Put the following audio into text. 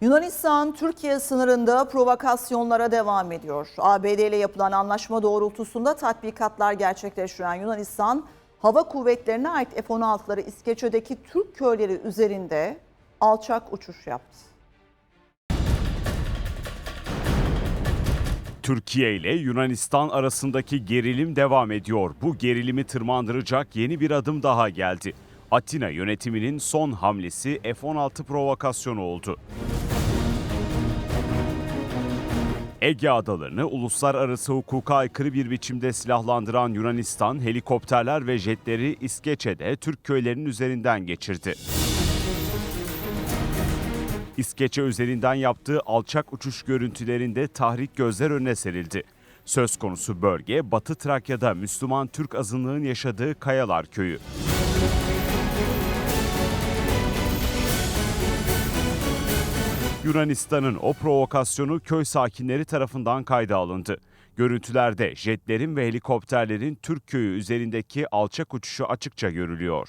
Yunanistan Türkiye sınırında provokasyonlara devam ediyor. ABD ile yapılan anlaşma doğrultusunda tatbikatlar gerçekleştiren Yunanistan hava kuvvetlerine ait F-16'ları İskeçe'deki Türk köyleri üzerinde alçak uçuş yaptı. Türkiye ile Yunanistan arasındaki gerilim devam ediyor. Bu gerilimi tırmandıracak yeni bir adım daha geldi. Atina yönetiminin son hamlesi F-16 provokasyonu oldu. Ege adalarını uluslararası hukuka aykırı bir biçimde silahlandıran Yunanistan helikopterler ve jetleri İskeçe'de Türk köylerinin üzerinden geçirdi. İskeçe üzerinden yaptığı alçak uçuş görüntülerinde tahrik gözler önüne serildi. Söz konusu bölge Batı Trakya'da Müslüman Türk azınlığın yaşadığı Kayalar Köyü. Yunanistan'ın o provokasyonu köy sakinleri tarafından kayda alındı. Görüntülerde jetlerin ve helikopterlerin Türk köyü üzerindeki alçak uçuşu açıkça görülüyor.